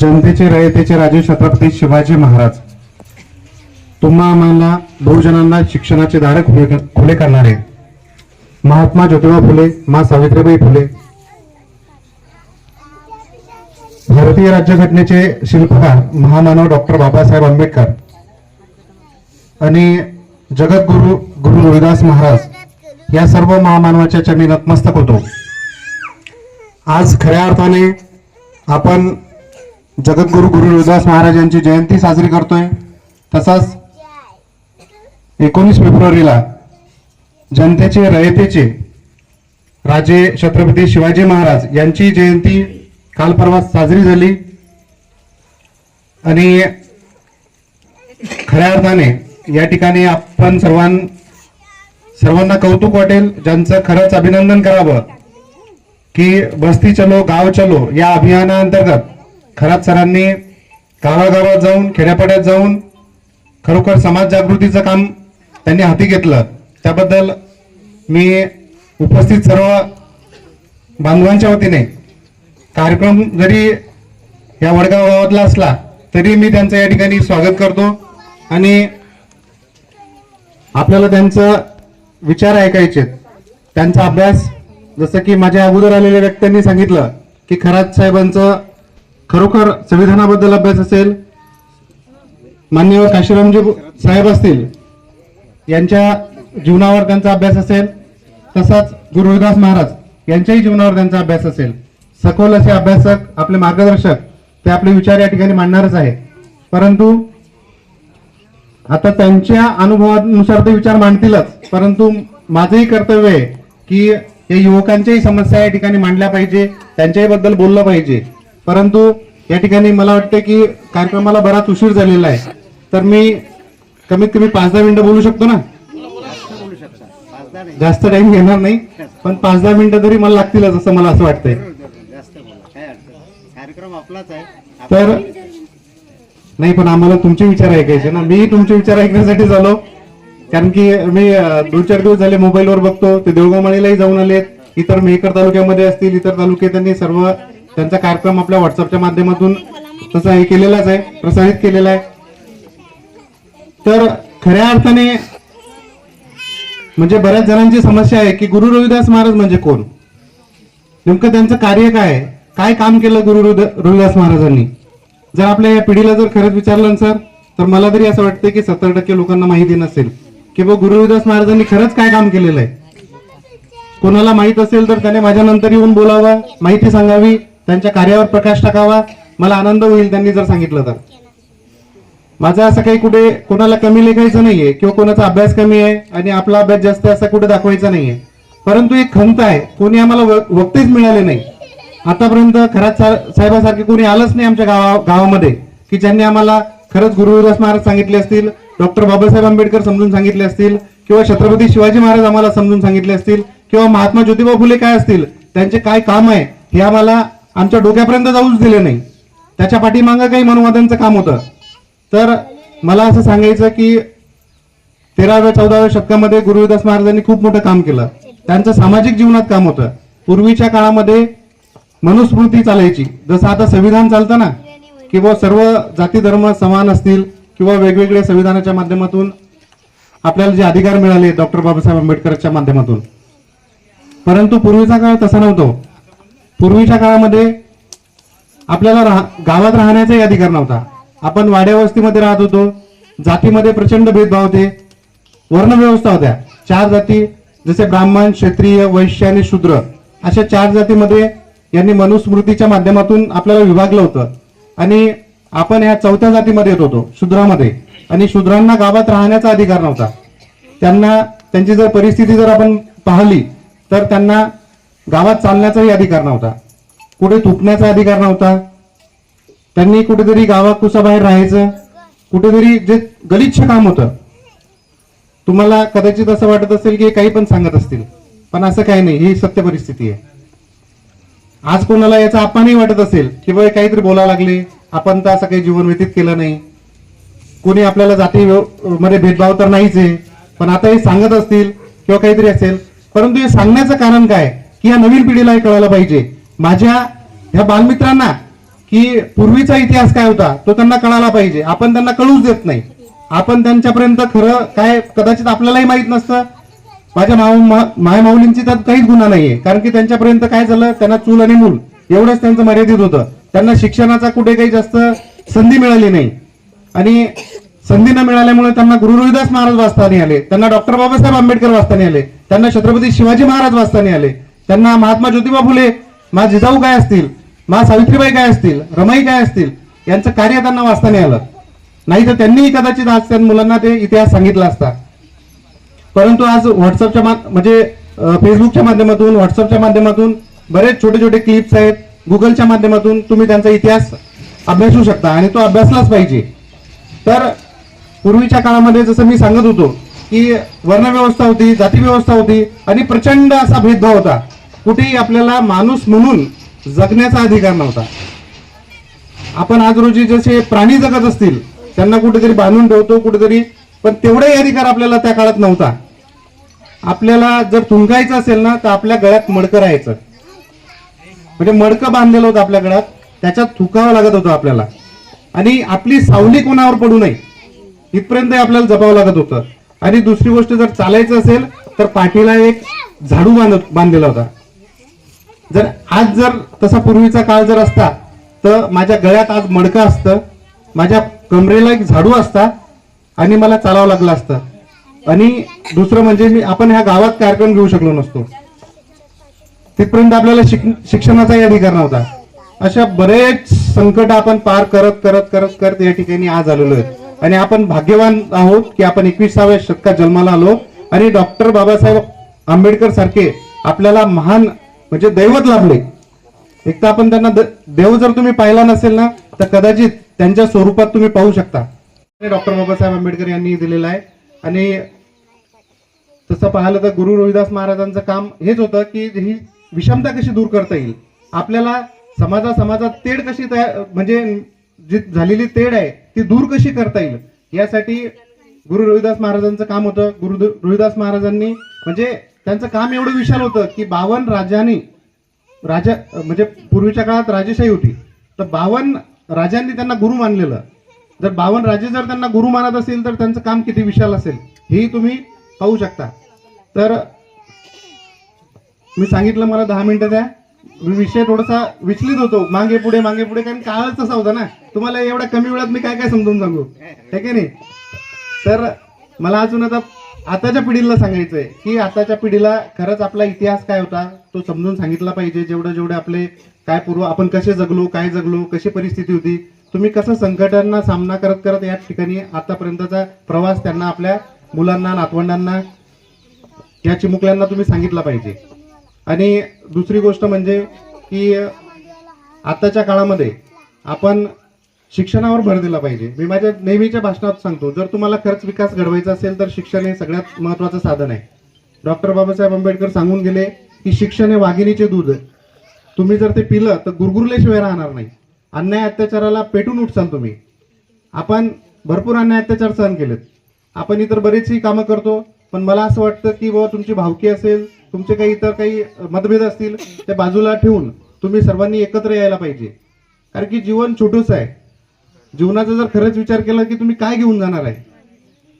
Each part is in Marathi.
जनतेचे रयतेचे राजे छत्रपती शिवाजी महाराज. तुम्हा आम्हाला बहुजनांना शिक्षणाचे दार खुले खुले करणारे. महात्मा ज्योतिबा फुले मा सावित्रीबाई फुले. भारतीय राज्यघटनेचे शिल्पकार महामानव डॉक्टर बाबासाहेब आंबेडकर आणि जगद्गुरु गुरु रविदास महाराज या सर्व महामानवाच्या चरणी नतमस्तक होतो. आज खऱ्या अर्थाने आपण जगद्गुरु गुरु रविदास महाराज यांची जयंती साजरी करतोय. तसाच एकोणीस फेब्रुवारीला जनतेचे रयतेचे राजे छत्रपती शिवाजी महाराज यांची जयंती काल परवा साजरी झाली. आणि खऱ्या अर्थाने या ठिकाणी आपण सर्वां सर्वांना कौतुक वाटेल ज्यांचं खरंच अभिनंदन करावं की बस्ती चलो गाव चलो या अभियानाअंतर्गत खरात सरांनी गावागावात जाऊन खेड्यापाड्यात जाऊन खरोखर समाज जागृतीचं काम त्यांनी हाती घेतलं. त्याबद्दल मी उपस्थित सर्व बांधवांच्या वतीने कार्यक्रम जरी या वडगाव गावातला असला तरी मी त्यांचं या ठिकाणी स्वागत करतो आणि आपल्याला त्यांचं विचार ऐकायचे त्यांचा अभ्यास जसं की माझ्या अगोदर आलेल्या व्यक्तींनी सांगितलं की खरात साहेबांचं खरोखर संविधानाबद्दल अभ्यास असेल मान्यवर काशीरामजी साहेब असतील यांच्या जीवनावर त्यांचा अभ्यास असेल तसाच गुरु रविदास महाराज यांच्याही जीवनावर त्यांचा अभ्यास असेल. सखोल असे अभ्यासक आपले मार्गदर्शक ते आपले विचार या ठिकाणी मांडणारच आहे परंतु आता त्यांच्या अनुभवानुसार ते विचार मांडतीलच. परंतु माझंही कर्तव्य आहे की या युवकांच्याही समस्या या ठिकाणी मांडल्या पाहिजे त्यांच्याही बद्दल बोललं पाहिजे. परंतु या ठिकाणी मला वाटतं की कार्यक्रमाला बराच उशीर झालेला आहे. तर मी कमीत कमी पाच दहा मिनिटं बोलू शकतो ना? जास्त टाइम घेणार नाही पण पाच दहा मिनिटं तरी मला लागतीलच असं मला असं वाटतंय. तर नाही पण आम्हाला तुमचे विचार ऐकायचे ना. मी तुमचे विचार ऐकण्यासाठी झालो. कारण की मी दोन चार दिवस झाले मोबाईलवर बघतो. ते देवगाव माळीलाही जाऊन आलेत. इतर मेहकर तालुक्यामध्ये असतील इतर तालुके त्यांनी सर्व त्यांचा कार्यक्रम आपल्या व्हॉट्सअपच्या माध्यमातून तसा हे केलेलाच आहे प्रसारित केलेला आहे. तर खऱ्या अर्थाने म्हणजे बऱ्याच जणांची समस्या आहे की गुरु रविदास महाराज म्हणजे कोण? नेमकं त्यांचं कार्य काय काय काम केलं गुरु रविदास महाराजांनी? जर आपल्या या पिढीला जर खरंच विचारलं ना सर तर मला तरी असं वाटतं की सत्तर टक्के लोकांना माहिती नसेल की बा गुरु रविदास महाराजांनी खरंच काय काम केलेलं आहे. कोणाला माहीत असेल तर त्याने माझ्या नंतर येऊन बोलावं माहिती सांगावी. त्यांच्या कार्यावर प्रकाश टाकावा. मला आनंद होईल त्यांनी जर सांगितलं तर. माझं असं काही कुठे कोणाला कमी लेखायचं नाहीये किंवा कोणाचा अभ्यास कमी आहे आणि आपला अभ्यास जास्त आहे असं कुठे दाखवायचा नाहीये. परंतु एक खंत आहे कोणी आम्हाला व- वक्तेच मिळाले नाही. आतापर्यंत खरात सा- साहेबासारखे कोणी आलंच नाही आमच्या गावा गावामध्ये की ज्यांनी आम्हाला खरंच गुरु महाराज सांगितले असतील डॉक्टर बाबासाहेब आंबेडकर समजून सांगितले असतील किंवा छत्रपती शिवाजी महाराज आम्हाला समजून सांगितले असतील किंवा महात्मा ज्योतिबा फुले काय असतील त्यांचे काय काम आहे हे आम्हाला आमच्या डोक्यापर्यंत जाऊच दिले नाही. त्याच्या पाठीमागं काही मनवादांचं काम होतं. तर मला असं सांगायचं की तेराव्या चौदाव्या शतकामध्ये गुरुदास महाराजांनी खूप मोठं काम केलं. त्यांचं सामाजिक जीवनात काम होतं. पूर्वीच्या काळामध्ये मनुस्मृती चालायची. जसं आता संविधान चालतं ना किंवा सर्व जाती धर्म समान असतील किंवा वेगवेगळ्या संविधानाच्या माध्यमातून आपल्याला जे अधिकार मिळाले डॉक्टर बाबासाहेब आंबेडकरच्या माध्यमातून. परंतु पूर्वीचा काळ तसा नव्हतो. पूर्वीच्या काळामध्ये आपल्याला राह- गावात राहण्याचाही अधिकार नव्हता आपण वाड्या वस्तीमध्ये राहत होतो. जातीमध्ये प्रचंड भेदभाव होते. वर्णव्यवस्था होत्या. चार जाती जसे ब्राह्मण क्षत्रिय वैश्य आणि शूद्र अशा चार जातीमध्ये यांनी मनुस्मृतीच्या माध्यमातून आपल्याला विभागलं होतं. आणि आपण ह्या चौथ्या जातीमध्ये येत होतो शूद्रामध्ये. आणि शूद्रांना गावात राहण्याचा अधिकार नव्हता. त्यांना त्यांची जर परिस्थिती जर आपण पाहिली तर त्यांना गावात चालण्याचाही अधिकार नव्हता. कुठे थुकण्याचा अधिकार नव्हता. त्यांनी कुठेतरी गावात कुसाबाहेर राहायचं. कुठेतरी जे गलिच्छ काम होतं. तुम्हाला कदाचित असं वाटत असेल की काही पण सांगत असतील. पण असं काही नाही. ही सत्य परिस्थिती आहे. आज कोणाला याचा अपमानही वाटत असेल की बाबा काहीतरी बोलायला लागले. आपण तर असं काही जीवन व्यतीत केलं नाही. कोणी आपल्याला जाती मध्ये भेदभाव तर नाहीच आहे. पण आता हे सांगत असतील किंवा काहीतरी असेल. परंतु हे सांगण्याचं कारण काय? की या नवीन पिढीला हे कळायला पाहिजे. माझ्या ह्या बालमित्रांना की पूर्वीचा इतिहास काय होता तो त्यांना कळायला पाहिजे. आपण त्यांना कळूच देत नाही. आपण त्यांच्यापर्यंत खरं काय कदाचित आपल्यालाही माहीत नसतं. माझ्या माऊ माय माऊलींची त्यात काहीच गुन्हा नाहीये. कारण की त्यांच्यापर्यंत काय झालं त्यांना चूल आणि मूल एवढंच त्यांचं मर्यादित होतं. त्यांना शिक्षणाचा कुठे काही जास्त संधी मिळाली नाही. आणि संधी न मिळाल्यामुळे त्यांना गुरु रोहिदास महाराज वाचताना आले. त्यांना डॉक्टर बाबासाहेब आंबेडकर वाचताना आले. त्यांना छत्रपती शिवाजी महाराज वाचताना आले. त्यांना महात्मा ज्योतिबा फुले मा जिजाऊ काय असतील? मा सावित्रीबाई काय असतील? रमाई काय असतील? यांचं कार्य त्यांना वाचता नाही आलं. नाही तर त्यांनीही कदाचित आज त्या मुलांना ते इतिहास सांगितला असता. परंतु आज व्हॉट्सअपच्या मा- म्हणजे फेसबुकच्या माध्यमातून व्हॉट्सअपच्या माध्यमातून बरेच छोटे छोटे क्लिप्स आहेत. गुगलच्या माध्यमातून तुम्ही त्यांचा इतिहास अभ्यासू शकता आणि तो अभ्यासलाच पाहिजे. तर पूर्वीच्या काळामध्ये जसं मी सांगत होतो की वर्णव्यवस्था होती जातीव्यवस्था होती आणि प्रचंड असा भेदभाव होता. कुठेही आपल्याला माणूस म्हणून जगण्याचा अधिकार नव्हता. आपण आज रोजी जसे प्राणी जगत असतील त्यांना कुठेतरी बांधून ठेवतो कुठेतरी पण तेवढाही अधिकार आपल्याला त्या काळात नव्हता. आपल्याला जर थुंकायचं असेल ना तर आपल्या गळ्यात मडकं राहायचं. म्हणजे मडकं बांधलेलं होतं आपल्या गळ्यात त्याच्यात थुकावं लागत होतं आपल्याला. आणि आपली सावली कोणावर पडू नये इथपर्यंत आपल्याला जपावं लागत होतं. आणि दुसरी गोष्ट जर चालायचं असेल तर पाठीला एक झाडू बांधत बांधलेला होता. जर आज जर तसा पूर्वीचा काळ जर असता तर माझ्या गळ्यात आज मडकं असतं माझ्या कमरेला एक झाडू असता आणि मला चालावं लागलं असतं. आणि दुसरं म्हणजे मी आपण ह्या गावात कार्यक्रम घेऊ शकलो नसतो. तिथपर्यंत आपल्याला शिक- शिक्षणाचाही अधिकार नव्हता. अशा बरेच संकट आपण पार करत करत करत करत या ठिकाणी आज आलेलो आहे आणि आपण भाग्यवान आहोत की आपण एकविसाव्या शतकात जन्माला आलो. आणि डॉक्टर बाबासाहेब आंबेडकर सारखे आपल्याला महान म्हणजे दैवत लाभले. एक तर आपण त्यांना द- देव जर तुम्ही पाहिला नसेल ना तर कदाचित त्यांच्या स्वरूपात तुम्ही पाहू शकता. डॉक्टर बाबासाहेब आंबेडकर यांनी दिलेला आहे. आणि तसं पाहिलं तर गुरु रोहिदास महाराजांचं काम हेच होतं की ही विषमता कशी दूर करता येईल. आपल्याला समाजा समाजात तेढ कशी तयार म्हणजे जी झालेली तेढ आहे ती दूर कशी करता येईल? यासाठी गुरु रोहिदास महाराजांचं काम होतं. गुरु रोहिदास महाराजांनी म्हणजे त्यांचं काम एवढं विशाल होतं की बावन राजांनी राजा म्हणजे पूर्वीच्या काळात राजेशाही होती. तर बावन राजांनी त्यांना गुरु मानलेलं. जर बावन राजे जर त्यांना गुरु मानत असेल तर त्यांचं काम किती विशाल असेल हेही तुम्ही पाहू शकता. तर मी सांगितलं मला दहा मिनिटं द्या. मी विषय थोडासा विचलित होतो. मागे पुढे मागे पुढे कारण काळच तसा होता ना. तुम्हाला एवढ्या कमी वेळात मी काय काय समजून सांगू? हे आहे नाही? तर मला अजून आता आताच्या पिढीला सांगायचंय की आताच्या पिढीला खरंच आपला इतिहास काय होता तो समजून सांगितला पाहिजे. जेवढं जेवढे आपले काय पूर्व आपण कसे जगलो काय जगलो कशी परिस्थिती होती तुम्ही कसं संकटांना सामना करत करत या ठिकाणी आतापर्यंतचा प्रवास त्यांना आपल्या मुलांना नातवंडांना या चिमुकल्यांना तुम्ही सांगितला पाहिजे. आणि दुसरी गोष्ट म्हणजे की आताच्या काळामध्ये आपण शिक्षणावर भर दिला पाहिजे. मी माझ्या नेहमीच्या भाषणात सांगतो जर तुम्हाला खरंच विकास घडवायचा असेल तर शिक्षण हे सगळ्यात महत्वाचं साधन आहे. डॉक्टर बाबासाहेब आंबेडकर सांगून गेले की शिक्षण हे वाघिणीचे दूध तुम्ही जर ते पिलं तर गुरगुरल्याशिवाय राहणार नाही. अन्याय अत्याचाराला पेटून उठसाल तुम्ही. आपण भरपूर अन्याय अत्याचार सहन केलेत. आपण इतर बरेचशी कामं करतो पण मला असं वाटतं की बाबा तुमची भावकी असेल तुमचे काही इतर काही मतभेद असतील ते बाजूला ठेवून तुम्ही सर्वांनी एकत्र यायला पाहिजे. कारण की जीवन छोटूच आहे. जीवनाचा जर खरंच विचार केला की तुम्ही काय घेऊन जाणार आहे?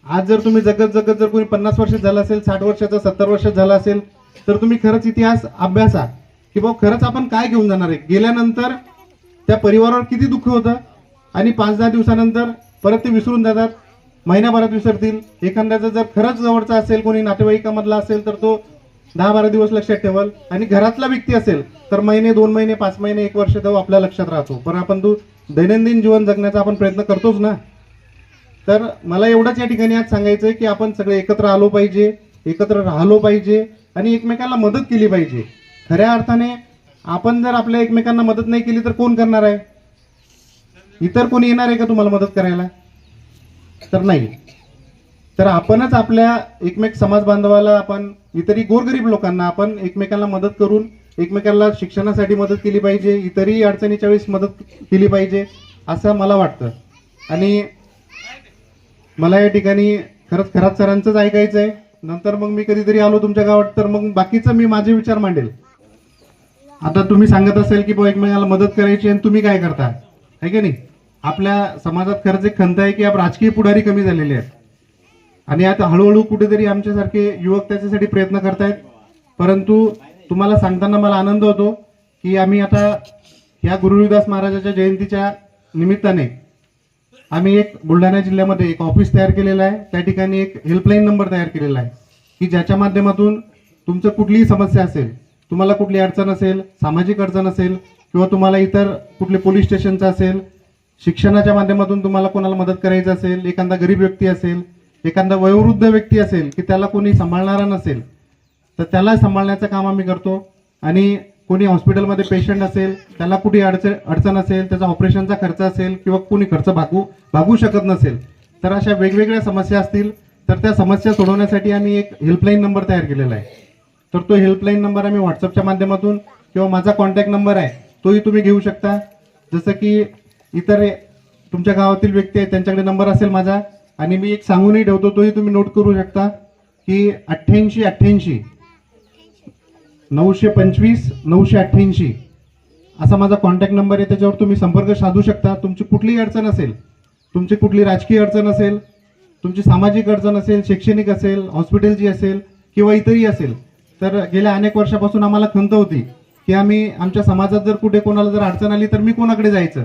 आज जर तुम्ही जगत जगत जर कोणी पन्नास वर्ष झालं असेल साठ वर्षाचा सत्तर वर्ष झाला असेल तर तुम्ही खरंच इतिहास अभ्यासा की बाबा खरंच आपण काय घेऊन जाणार आहे? गेल्यानंतर त्या परिवारावर किती दुःख होतं? आणि पाच दहा दिवसानंतर परत ते विसरून जातात महिन्याभरात विसरतील. एखाद्याचा जर खरंच जवळचा असेल कोणी नातेवाईकामधला असेल तर तो दहा बारा दिवस लक्षात ठेवाल. आणि घरातला व्यक्ती असेल तर महिने दोन महिने पाच महिने एक वर्ष तो आपल्या लक्षात राहतो. पण आपण तो दैनंदिन जीवन जगण्याचा आपण प्रयत्न करतोच ना. तर मला एवढंच या ठिकाणी आज सांगायचं आहे की आपण सगळे एकत्र आलो पाहिजे एकत्र राहिलो पाहिजे आणि एकमेकांना मदत केली पाहिजे. खऱ्या अर्थाने आपण जर आपल्या एकमेकांना मदत नाही केली तर कोण करणार आहे? इतर कोणी येणार आहे का तुम्हाला मदत करायला? तर नाही. तर आपणच आपल्या एकमेक समाज बांधवाला आपण इतरही गोरगरीब लोकांना आपण एकमेकांना मदत करून एकमेकांना शिक्षणासाठी मदत केली पाहिजे इतरही अडचणीच्या वेळेस मदत केली पाहिजे असं मला वाटतं. आणि मला या ठिकाणी खरंच खरात सरांचंच ऐकायचं आहे नंतर मग मी कधीतरी आलो तुमच्या गावात तर मग बाकीचं मी माझे विचार मांडेल. आता तुम्ही सांगत असेल की बुवा एकमेकाला मदत करायची आणि तुम्ही काय करता? आहे की नाही? आपल्या समाजात खरंच एक खंत आहे की आप राजकीय पुढारी कमी झालेले आहेत. आणि आता हळूहळू कुठेतरी आमच्यासारखे युवक त्याच्यासाठी प्रयत्न करतायत. परंतु तुम्हाला सांगताना मला आनंद होतो की आम्ही आता या गुरुविदास महाराजाच्या जयंतीच्या निमित्ताने आम्ही एक बुलढाणा जिल्ह्यामध्ये एक ऑफिस तयार केलेलं आहे. त्या ठिकाणी एक हेल्पलाईन नंबर तयार केलेला आहे की ज्याच्या माध्यमातून तुमचं कुठलीही समस्या असेल तुम्हाला कुठली अडचण असेल सामाजिक अडचण असेल किंवा तुम्हाला इतर कुठले पोलीस स्टेशनचं असेल शिक्षणाच्या माध्यमातून तुम्हाला कोणाला मदत करायचं असेल एखादा गरीब व्यक्ती असेल एखादा वयोवृद्ध व्यक्ती असेल की त्याला कोणी सांभाळणारा नसेल तर त्याला सांभाळण्याचं काम आम्ही करतो. आणि कोणी हॉस्पिटलमध्ये पेशंट असेल त्याला कुठे अडचण अडचण असेल त्याचा ऑपरेशनचा खर्च असेल किंवा कोणी खर्च भागू भागू शकत नसेल तर अशा वेगवेगळ्या समस्या असतील. तर त्या समस्या सोडवण्यासाठी आम्ही एक हेल्पलाईन नंबर तयार केलेला आहे. तर तो हेल्पलाईन नंबर आम्ही व्हॉट्सअपच्या माध्यमातून किंवा माझा कॉन्टॅक्ट नंबर आहे तोही तुम्ही घेऊ शकता. जसं की इतर तुमच्या गावातील व्यक्ती आहेत त्यांच्याकडे नंबर असेल माझा आणि मी एक सांगूनही ठेवतो तोही तुम्ही नोट करू शकता की अठ्ठ्याऐंशी अठ्ठ्याऐंशी नऊशे पंचवीस नऊशे अठ्ठ्याऐंशी. असा माझा कॉन्टॅक्ट नंबर आहे त्याच्यावर तुम्ही संपर्क साधू शकता. तुमची कुठलीही अडचण असेल तुमची कुठली राजकीय अडचण असेल तुमची सामाजिक अडचण असेल शैक्षणिक असेल हॉस्पिटलची असेल किंवा इतरही असेल तर गेल्या अनेक वर्षापासून आम्हाला खंत होती की आम्ही आमच्या समाजात जर कुठे कोणाला जर अडचण आली तर मी कोणाकडे जायचं?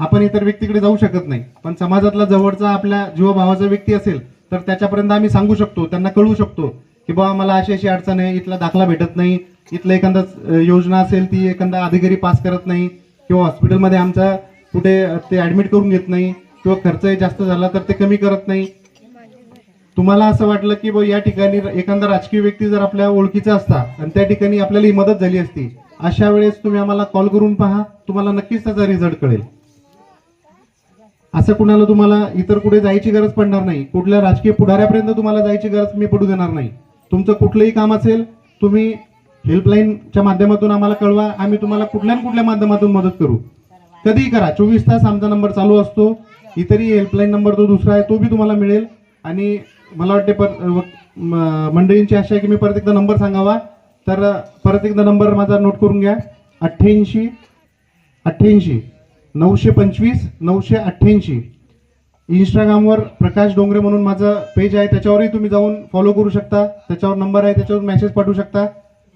आपण इतर व्यक्तीकडे जाऊ शकत नाही. पण समाजातला जवळचा आपल्या जीवभावाचा व्यक्ती असेल तर त्याच्यापर्यंत आम्ही सांगू शकतो त्यांना कळवू शकतो की बाबा मला अशी अशी अडचण आहे इथला दाखला भेटत नाही इथलं एखादा योजना असेल ती एखादा अधिकारी पास करत नाही किंवा हॉस्पिटलमध्ये आमचा कुठे ते ऍडमिट करून घेत नाही किंवा खर्च जास्त झाला तर ते कमी करत नाही. तुम्हाला असं वाटलं की या ठिकाणी एखादा राजकीय व्यक्ती जर आपल्या ओळखीचा असता आणि त्या ठिकाणी आपल्याला ही मदत झाली असती अशा वेळेस तुम्ही आम्हाला कॉल करून पहा तुम्हाला नक्कीच त्याचा रिझल्ट कळेल. असं कुणाला तुम्हाला इतर कुठे जायची गरज पडणार नाही. कुठल्या राजकीय पुढाऱ्यापर्यंत तुम्हाला जायची गरज मी पडू देणार नाही. तुमचं कुठलंही काम असेल तुम्ही हेल्पलाईनच्या माध्यमातून आम्हाला कळवा. आम्ही तुम्हाला कुठल्या कुठल्या माध्यमातून मदत करू. कधीही करा. चोवीस तास आमचा नंबर चालू असतो. इतरही हेल्पलाईन नंबर तो दुसरा आहे तो बी तुम्हाला मिळेल. आणि मला वाटते पर व- मंडळींची आशा आहे की मी परत एकदा नंबर सांगावा. तर परत एकदा नंबर माझा नोट करून घ्या. अठ्ठ्याऐंशी अठ्ठ्याऐंशी. नऊशे पंचवीस नऊशे अठ्ठ्याऐंशी. इंस्टाग्रामवर प्रकाश डोंगरे म्हणून माझं पेज आहे त्याच्यावरही तुम्ही जाऊन फॉलो करू शकता. त्याच्यावर नंबर आहे त्याच्यावर मेसेज पाठवू शकता.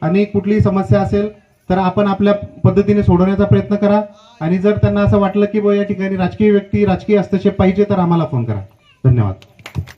आणि कुठलीही समस्या असेल तर आपण आपल्या पद्धतीने सोडवण्याचा प्रयत्न करा. आणि जर त्यांना असं वाटलं की बुवा या ठिकाणी राजकीय व्यक्ती राजकीय हस्तक्षेप पाहिजे तर आम्हाला फोन करा. धन्यवाद.